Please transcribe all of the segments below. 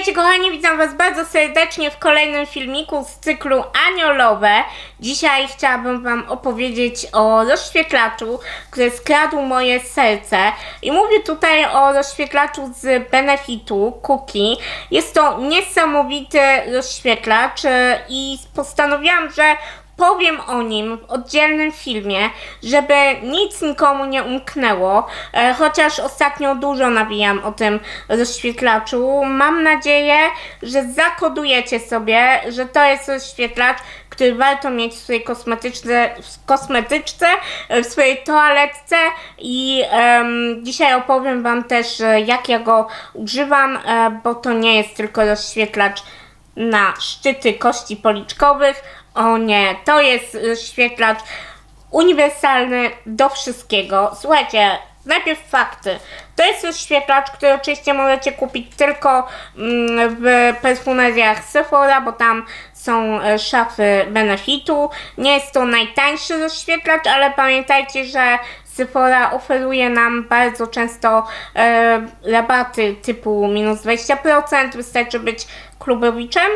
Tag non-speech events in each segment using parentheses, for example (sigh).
Witajcie kochani, witam was bardzo serdecznie w kolejnym filmiku z cyklu Aniolowe. Dzisiaj chciałabym wam opowiedzieć o rozświetlaczu, który skradł moje serce. I mówię tutaj o rozświetlaczu z Benefitu, Cookie. Jest to niesamowity rozświetlacz e, i postanowiłam, że powiem o nim w oddzielnym filmie, żeby nic nikomu nie umknęło, e, chociaż ostatnio dużo nawijam o tym rozświetlaczu. Mam nadzieję, że zakodujecie sobie, że to jest rozświetlacz, który warto mieć w swojej kosmetyczce, w kosmetyczce, w swojej toaletce i dzisiaj opowiem Wam też, e, jak ja go używam, e, bo to nie jest tylko rozświetlacz na szczyty kości policzkowych. O nie, to jest rozświetlacz uniwersalny do wszystkiego. Słuchajcie, najpierw fakty. To jest rozświetlacz, który oczywiście możecie kupić tylko mm, w perfumeriach Sephora, bo tam są e, szafy Benefitu. Nie jest to najtańszy rozświetlacz, ale pamiętajcie, że Sephora oferuje nam bardzo często e, rabaty typu minus 20%. Wystarczy być klubowiczem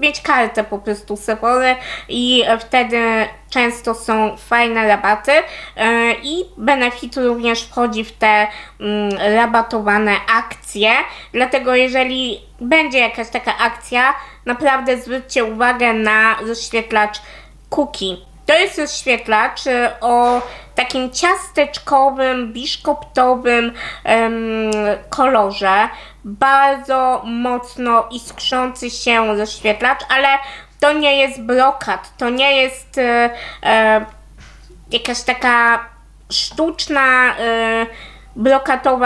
mieć kartę po prostu Sephora i wtedy często są fajne rabaty e, i Benefit również wchodzi w te mm, rabatowane akcje, dlatego jeżeli będzie jakaś taka akcja, naprawdę zwróćcie uwagę na rozświetlacz Cookie. To jest rozświetlacz e, o takim ciasteczkowym, biszkoptowym um, kolorze. Bardzo mocno iskrzący się rozświetlacz, ale to nie jest brokat, to nie jest e, e, jakaś taka sztuczna e,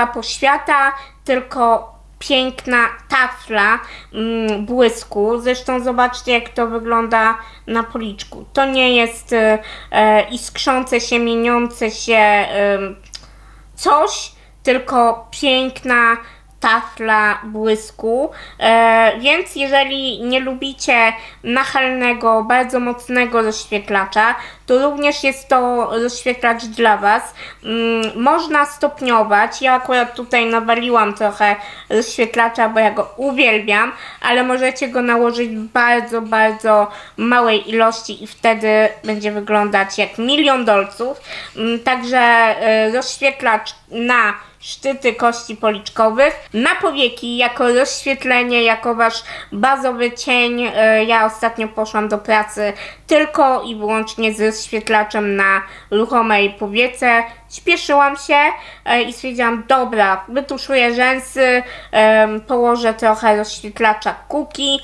poświata, tylko piękna tafla mm, błysku. Zresztą zobaczcie, jak to wygląda na policzku. To nie jest e, e, iskrzące się, mieniące się e, coś, tylko piękna tafla błysku. E, więc jeżeli nie lubicie nachalnego, bardzo mocnego rozświetlacza, to również jest to rozświetlacz dla Was. Mm, można stopniować. Ja akurat tutaj nawaliłam trochę rozświetlacza, bo ja go uwielbiam, ale możecie go nałożyć w bardzo, bardzo małej ilości i wtedy będzie wyglądać jak milion dolców. Mm, także e, rozświetlacz na szczyty kości policzkowych, na powieki jako rozświetlenie, jako wasz bazowy cień. E, ja ostatnio poszłam do pracy tylko i wyłącznie z rozświetlaczem na ruchomej powiece. Śpieszyłam się e, i stwierdziłam, dobra, wytuszuję rzęsy, położę trochę rozświetlacza kuki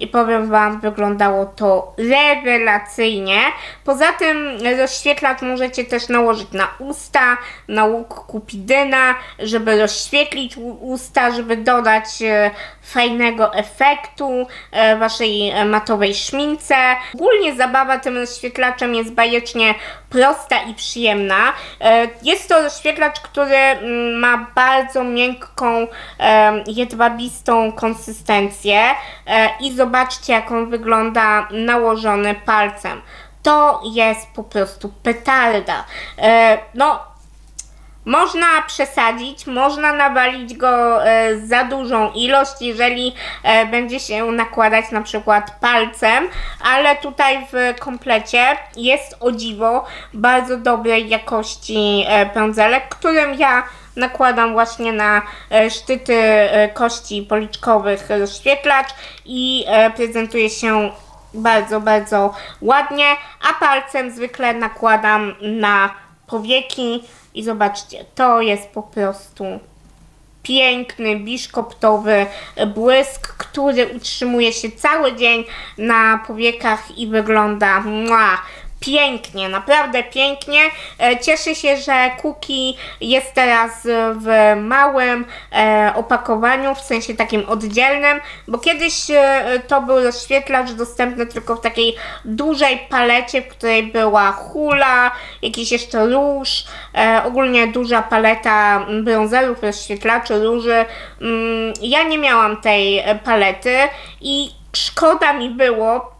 i powiem Wam, wyglądało to rewelacyjnie. Poza tym rozświetlacz możecie też nałożyć na usta, na łuk kupidyna, żeby rozświetlić usta, żeby dodać e, fajnego efektu e, Waszej matowej szmince. Ogólnie zabawa tym rozświetlaczem jest bajecznie prosta i przyjemna. E, jest to rozświetlacz, który mm, ma bardzo miękką, jedwabistą konsystencję i zobaczcie, zobaczcie jak on wygląda nałożony palcem. To jest po prostu petarda. E, no, można przesadzić, można nawalić go e, za dużą ilość, jeżeli e, będzie się nakładać na przykład palcem, ale tutaj w komplecie jest o dziwo bardzo dobrej jakości pędzelek, którym ja nakładam właśnie na e, szczyty e, kości policzkowych rozświetlacz i e, prezentuje się bardzo, bardzo ładnie, a palcem zwykle nakładam na powieki i zobaczcie, to jest po prostu piękny, biszkoptowy błysk, który utrzymuje się cały dzień na powiekach i wygląda mua, pięknie, naprawdę pięknie. E, cieszę się, że Cookie jest teraz w małym e, opakowaniu, w sensie takim oddzielnym, bo kiedyś e, to był rozświetlacz dostępny tylko w takiej dużej palecie, w której była hula, jakiś jeszcze róż, ogólnie duża paleta brązerów, rozświetlaczy, róży. Mm, ja nie miałam tej palety i szkoda mi było,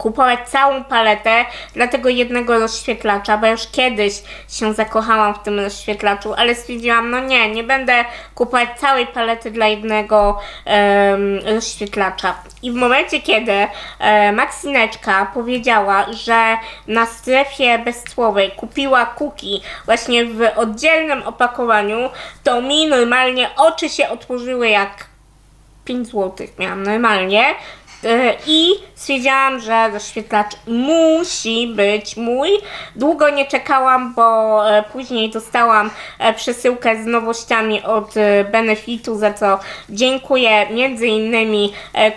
kupować całą paletę dla tego jednego rozświetlacza, bo już kiedyś się zakochałam w tym rozświetlaczu, ale stwierdziłam, no nie, nie będę kupować całej palety dla jednego em, rozświetlacza. I w momencie, kiedy e, Maksineczka powiedziała, że na strefie bezcłowej kupiła kuki właśnie w oddzielnym opakowaniu, to mi normalnie oczy się otworzyły jak 5 zł miałam normalnie. E, I stwierdziłam, że rozświetlacz musi być mój. Długo nie czekałam, bo e, później dostałam e, przesyłkę z nowościami od Benefitu, za co dziękuję. Między innymi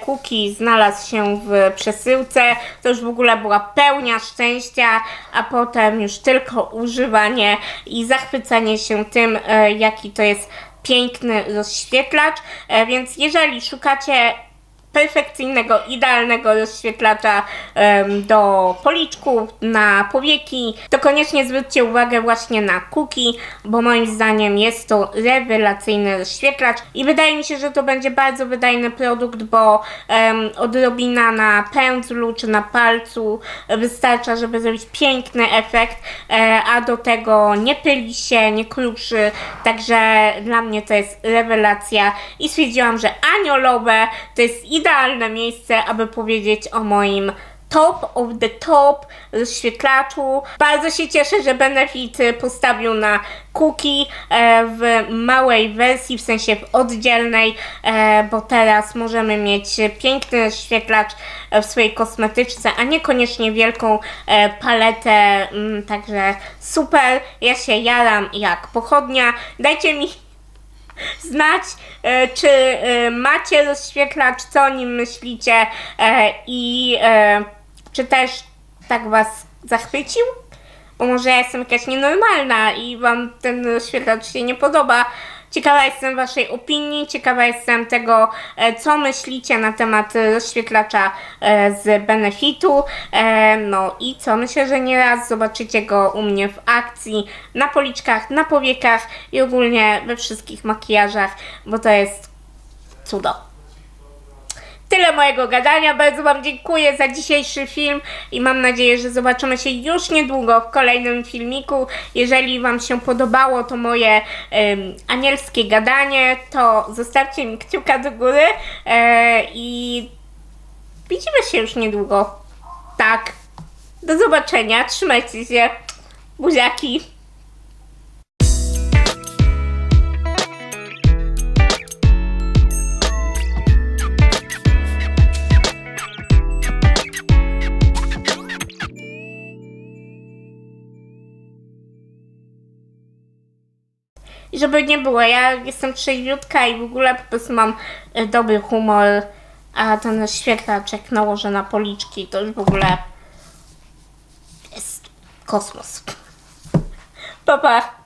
Kuki znalazł się w przesyłce. To już w ogóle była pełnia szczęścia, a potem już tylko używanie i zachwycanie się tym, jaki to jest piękny rozświetlacz. Więc jeżeli szukacie perfekcyjnego, idealnego rozświetlacza em, do policzków, na powieki, to koniecznie zwróćcie uwagę właśnie na Kuki, bo moim zdaniem jest to rewelacyjny rozświetlacz. I wydaje mi się, że to będzie bardzo wydajny produkt, bo em, odrobina na pędzlu czy na palcu wystarcza, żeby zrobić piękny efekt, e, a do tego nie pyli się, nie kruszy, także dla mnie to jest rewelacja. I stwierdziłam, że aniołowe to jest idealne miejsce, aby powiedzieć o moim top of the top rozświetlaczu. Bardzo się cieszę, że Benefit postawił na cookie e, w małej wersji, w sensie w oddzielnej, e, bo teraz możemy mieć piękny rozświetlacz w swojej kosmetyczce, a niekoniecznie wielką e, paletę, mm, także super, ja się jaram jak pochodnia. Dajcie mi znać, e, czy e, macie rozświetlacz, co o nim myślicie e, i czy też tak was zachwycił? Bo może ja jestem jakaś nienormalna i wam ten rozświetlacz się nie podoba. Ciekawa jestem waszej opinii, ciekawa jestem tego, e, co myślicie na temat rozświetlacza e, z Benefitu. E, No i co, myślę, że nieraz zobaczycie go u mnie w akcji, na policzkach, na powiekach i ogólnie we wszystkich makijażach, bo to jest cudo. Tyle mojego gadania. Bardzo Wam dziękuję za dzisiejszy film i mam nadzieję, że zobaczymy się już niedługo w kolejnym filmiku. Jeżeli Wam się podobało to moje em, anielskie gadanie, to zostawcie mi kciuka do góry e, i widzimy się już niedługo. Tak. Do zobaczenia. Trzymajcie się. Buziaki. I żeby nie było, ja jestem trzeźwiutka i w ogóle po prostu mam e, dobry humor, a ten rozświetlacz jak nałożę na policzki, to już w ogóle jest kosmos. (laughs) Pa, pa.